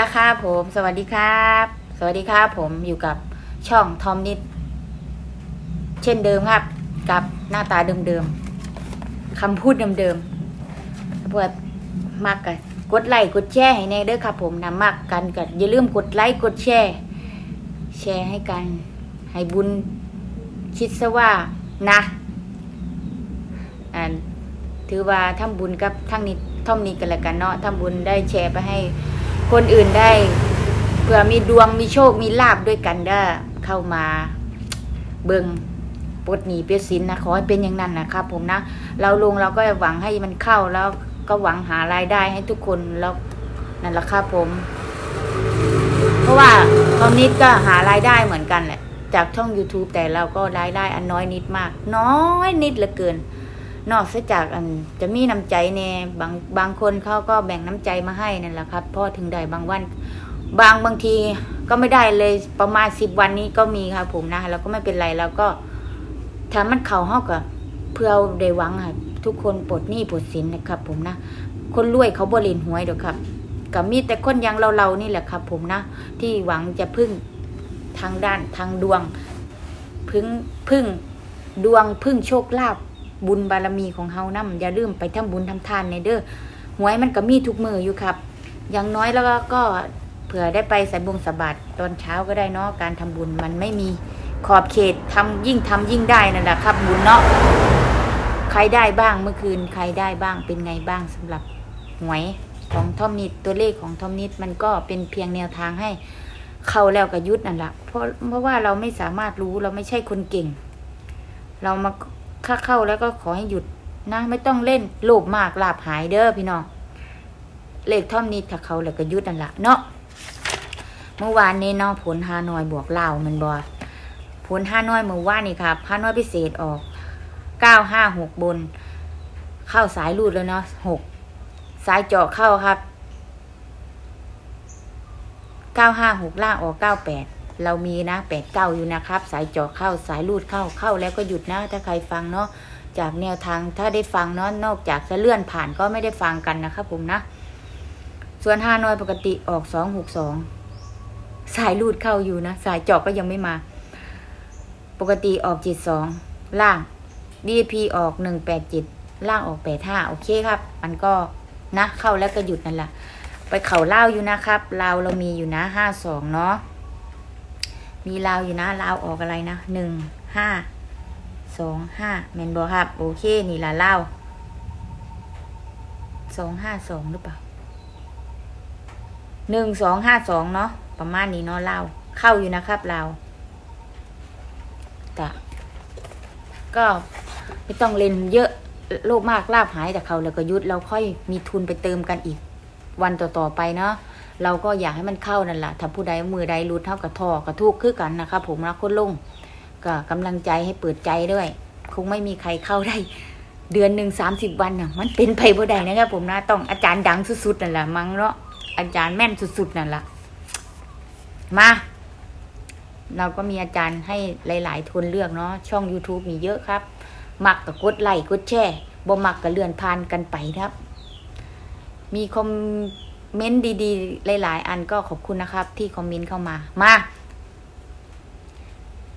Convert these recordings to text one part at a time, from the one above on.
เอาละครับผม สวัสดีครับ สวัสดีครับผมอยู่กับช่องทอมนิด เช่นเดิมครับ กับหน้าตาเดิมๆคำพูดเดิมๆเพื่อมักกันกดไลค์กดแชร์ให้แน่เด้อครับ ผมนะมักกันกันอย่าลืมกดไลค์กดแชร์แชร์ให้กัน ให้บุญคิดซะว่านะอันถือว่าทำบุญกับทั้งนี้ท่อมนี้กันล้วกันเนาะทำบุญได้แชร์ไปให้ คนอื่นได้เผื่อมีดวงมีโชคมีลาบด้วยกันได้อเข้ามาเบิงปดหนีเปียสินนะขอให้เป็นอย่างนั้นนะครับผมนะ เราลงเราก็หวังให้มันเข้าแล้วก็หวังหารายได้ให้ทุกคนแล้วนั่นแหละครับผม เพราะว่าตอนนี้ก็หารายได้เหมือนกันแหละ จากช่อง YouTube แต่เราก็รายได้อันน้อยนิดมาก น้อยนิดเหลือเกิน นอกจากอันจะมีน้ำใจแน่บางบางคนเขาก็แบ่งน้ำใจมาให้นั่นแหละครับพราะถึงได้บางวัน บางบางทีก็ไม่ได้เลยประมาณสิบวันนี้ก็มีครับผมนะแล้วก็ไม่เป็นไรแล้วก็ถ้ามันเข่าเฮากับเพื่อเอาได้หวังอะทุกคนปลดหนี้ปลดสินนะครับ ผมนะคนรวยเขาบรินหวยเดอกครับกับมีแต่คนยังเราเราๆนี่แหละครับ ผมนะ ที่หวังจะพึ่งทางด้านทางดวงพึ่งพึ่งดวงพึ่งโชคลาภ บุญบารมีของเฮานำอย่าลืมไปทำบุญทำทานในเด้อหวยมันก็มีทุกมืออยู่ครับ อย่างน้อยแล้วก็เผื่อได้ไปใส่บงสบัดตอนเช้าก็ได้เนาะการทำบุญมันไม่มีขอบเขตทำยิ่งทำยิ่งได้นั่นแหละครับบุญเนาะใครได้บ้างเมื่อคืนใครได้บ้างเป็นไงบ้างสำหรับหวยของทอมนิดตัวเลขของทอมนิดมันก็เป็นเพียงแนวทางให้เข้าแล้วกับยุทธนั่นแหละเพราะเพราะว่าเราไม่สามารถรู้เราไม่ใช่คนเก่ง เรามา ค่าเข้าแล้วก็ขอให้หยุดนะ ไม่ต้องเล่นโลภมากลาบหายเด้อพี่น้องเลขท่อมนี้ถ้าเขาแล้วก็ยุดนั่นละเนาะเมื่อวานนี้เนาะผลฮานอยบวกเล่าวมันบอผลฮานอยเมื่อวานนี่ครับฮานอยพิเศษออกเก้าห้าหกบน เข้าสายรูดแล้วเนาะหกสายเจาะเข้าครับเก้าห้าหกล่างออกเก้าแปด เรามีนะแปดเก้าอยู่นะครับ สายเจาะเข้าสายรูดเข้าเข้าแล้วก็หยุดนะ ถ้าใครฟังเนาะจากแนวทางถ้าได้ฟังเนาะนอกจากจะเลื่อนผ่านก็ไม่ได้ฟังกันนะครับผมนะ ส่วนฮานอยปกติออกสองหกสองสายรูดเข้าอยู่นะ สายเจาะก็ยังไม่มา ปกติออกจิตสองล่าง DP ออกหนึ่งแปดจิตล่างออกแปดห้าโอเคครับ มันก็นะเข้าแล้วก็หยุดนั่นแหละไปเข่าเล่าอยู่นะครับลาเรามีอยู่นะห้าสองเนาะ มีลาวอยู่นะลาวออกอะไรนะหนึ่งห้าสองห้าแมนบอครับ โอเค นี่ละลาวสองห้าสองหรือเปล่าหนึ่งสองห้าสองเนาะประมาณนี้เนาะเราวเข้าอยู่นะครับเราวแต่ก็ไม่ต้องเล่นเยอะโลภมากลาบหายแต่เขาแล้วก็ยุดเราค่อยมีทุนไปเติมกันอีกวันต่อ ๆ ไปเนาะ เราก็อยากให้มันเข้านั่นแหละถ้าผู้ใดมือใดรุดเท่ากับทอกระทุกคือกันนะครับผมรักคนลงก็กำลังใจให้เปิดใจด้วย คงไม่มีใครเข้าได้ เดือนหนึ่งสามสิบวันน่ะมันเป็นไปบ่ได้นะครับผมนะต้องอาจารย์ดังสุดๆนั่นแหละมั้งเนาะอาจารย์แม่นสุดๆนั่นแหละมา เราก็มีอาจารย์ให้หลาย ๆ ทุนเลือกเนาะช่อง YouTube มีเยอะครับ มักกับกดไลค์กดแชร์บ่มักกับเลื่อนผ่านกันไปครับ มีคอม เมนต์ดีๆ หลาย ๆ อันก็ขอบคุณนะครับ ที่คอมเมนต์เข้ามา มา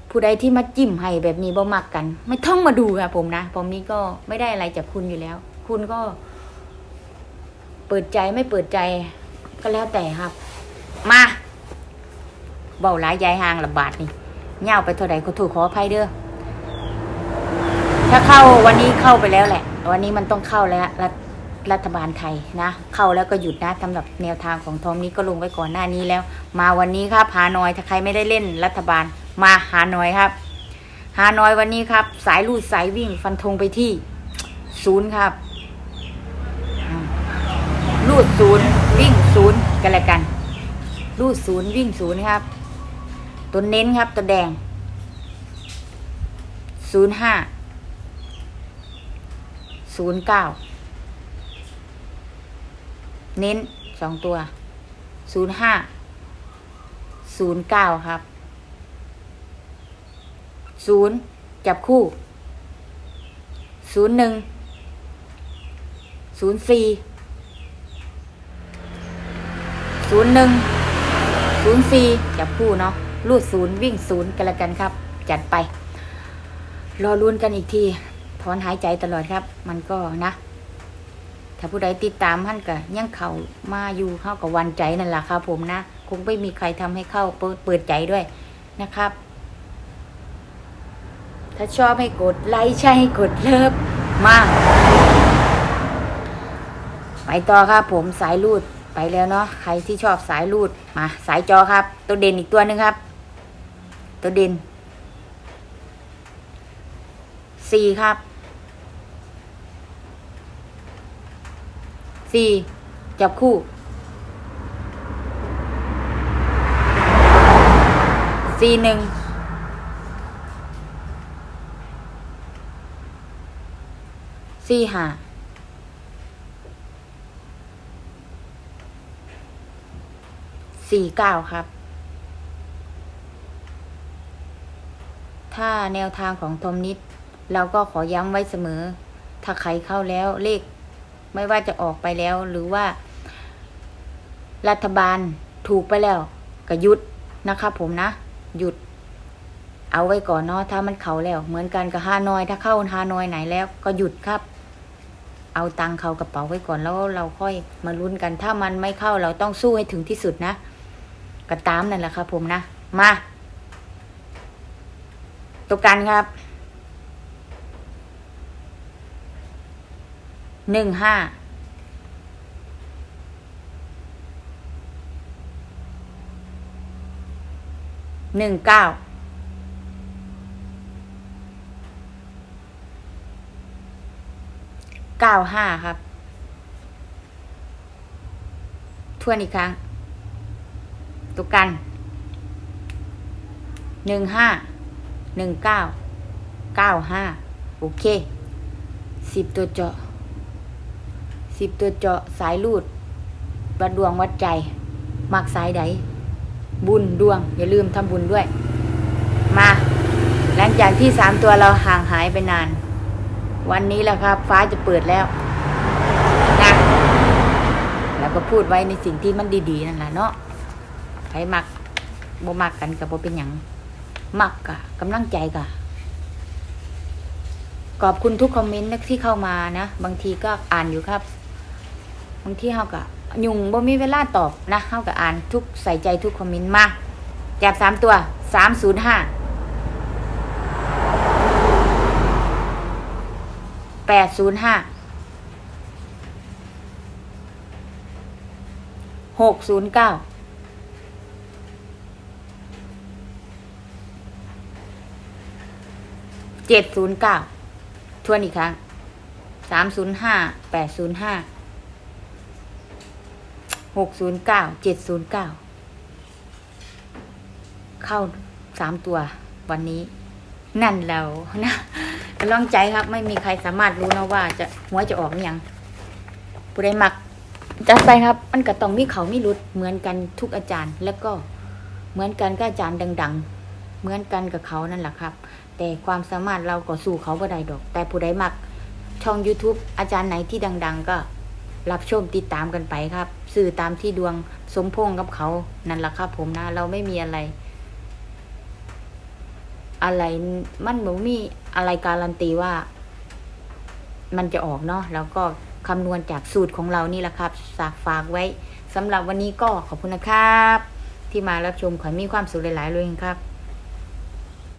ผู้ใดที่มาจิ้มให้แบบนี้บ่มักกัน ไม่ต้องมาดูครับผมนะผมนี้ก็ไม่ได้อะไรจากคุณอยู่แล้ว คุณก็ เปิดใจไม่เปิดใจก็แล้วแต่ครับ มาเบาหลายยายห่างระบาดนี่เง่าไปเท่าไหร่ก็ถูกขออภัยเด้อถ้าเข้าวันนี้เข้าไปแล้วแหละ วันนี้มันต้องเข้าแล้ว รัฐบาลไทยนะ เข้าแล้วก็หยุดนะสำหรับแนวทางของทอมนี้ก็ลงไว้ก่อนหน้านี้แล้ว มาวันนี้ครับหานอยถ้าใครไม่ได้เล่นรัฐบาลมาหานอยครับหานอยวันนี้ครับ สายลูดสายวิ่งฟันธงไปที่ศูนย์ครับรูดศูนย์วิ่งศูนย์กันล้วกันรูดศูนย์วิ่งศูนย์ครับ ตัวเน้นครับตัวแดงศูนย์ห้าศูนย์เก้า เน้นสองตัวศูนย์ห้าศูนย์เก้าครับศูนย์จับคู่ศูนย์หนึ่งศูนย์สี่ศูนย์หนึ่งศูนย์สี่จับคู่เนาะลูดศูนย์วิ่งศูนย์กันละกันครับ จัดไป รอลุ้นกันอีกที ถอนหายใจตลอดครับ มันก็นะ ถ้าผู้ใดติดตามท่านก็ยังเข้ามาอยู่เข้ากับวันใจนั่นแหละครับผมนะ คงไม่มีใครทำให้เข้าเปิดเปิดใจด้วยนะครับ ถ้าชอบให้กดไลค์ใช่ให้กดเลิฟมาก ไปต่อครับผมสายรูดไปแล้วเนาะใครที่ชอบสายรูดมาสายจอครับ ตัวเด่นอีกตัวหนึ่งครับ ตัวเด่นสี่ครับ สี่จับคู่สี่หนึ่งสี่ห้าสี่เก้าครับ ถ้าแนวทางของทอมนิด เราก็ขอย้ำไว้เสมอ ถ้าใครเข้าแล้วเลข ไม่ว่าจะออกไปแล้ว หรือว่า รัฐบาลถูกไปแล้วก็หยุดนะครับผมนะ หยุด เอาไว้ก่อนเนาะถ้ามันเขาแล้ว เหมือนกันกับฮานอย ถ้าเข้าฮานอยไหนแล้วก็หยุดครับ เอาตังเขากระเป๋าไว้ก่อนแล้วเราค่อยมาลุ้นกัน ถ้ามันไม่เข้าเราต้องสู้ให้ถึงที่สุดนะก็ตามนั่นแหละครับผมนะ มาตัวกันครับ หนึ่งห้าหนึ่งเก้าเก้าห้าครับ ทวนอีกครั้ง ตัวกันหนึ่งห้าหนึ่งเก้าเก้าห้าโอเคสิบตัวเจาะ สิบตัวเจาะสายลูด วัดดวงวัดใจ มักสายใด บุญดวง อย่าลืมทำบุญด้วย มา หลังจากที่สามตัวเราห่างหายไปนาน วันนี้แหละครับ ฟ้าจะเปิดแล้วนะแล้วก็พูดไว้ในสิ่งที่มันดีๆนั่นแหละเนาะใครมักบ่มักกันกับบ่เป็นหยังมักกะกำลังใจกะขอบคุณทุกคอมเมนต์ที่เข้ามานะ บางทีก็อ่านอยู่ครับ บางทีเฮากะยุ่งบ่มีเวลาตอบนะเฮากะอ่านทุกใส่ใจทุกคอมเมนต์มาจับสามตัวสามศูนย์ห้าแปดศูนย์ห้าหกศูนย์เก้าเจ็ดศูนย์เก้าทวนอีกครั้งสามศูนย์ห้าแปดศูนย์ห้า หกศูนย์เก้าเจ็ดศูนย์เก้าเข้าสามตัววันนี้ นั่นแล้วนะลองใจครับ ไม่มีใครสามารถรู้นะว่าจะหัวจะออกอยังผู้ใดมักจัดไปครับ มันก็ต้องมีเขามีรุดเหมือนกันทุกอาจารย์ แล้วก็เหมือนกันก็อาจารย์ดัง ๆ เหมือนกันกับเขานั่นแหละครับ แต่ความสามารถเราก็สู้เขาบ่ได้ดอก แต่ผู้ใดมักช่อง YouTube อาจารย์ไหนที่ดัง ๆ ก็รับชมติดตามกันไปครับ สื่อตามที่ดวงสมพงกับเขานั่นแหละครับผมนะ เราไม่มีอะไร อะไรมันบ่มีอะไรการันตีว่า มันจะออกเนาะแล้วก็คำนวณจากสูตรของเรานี่แหละครับฝากฝากไว้สำหรับวันนี้ก็ขอบคุณนะครับ ที่มารับชมขอให้มีความสุขหลายๆเลยครับ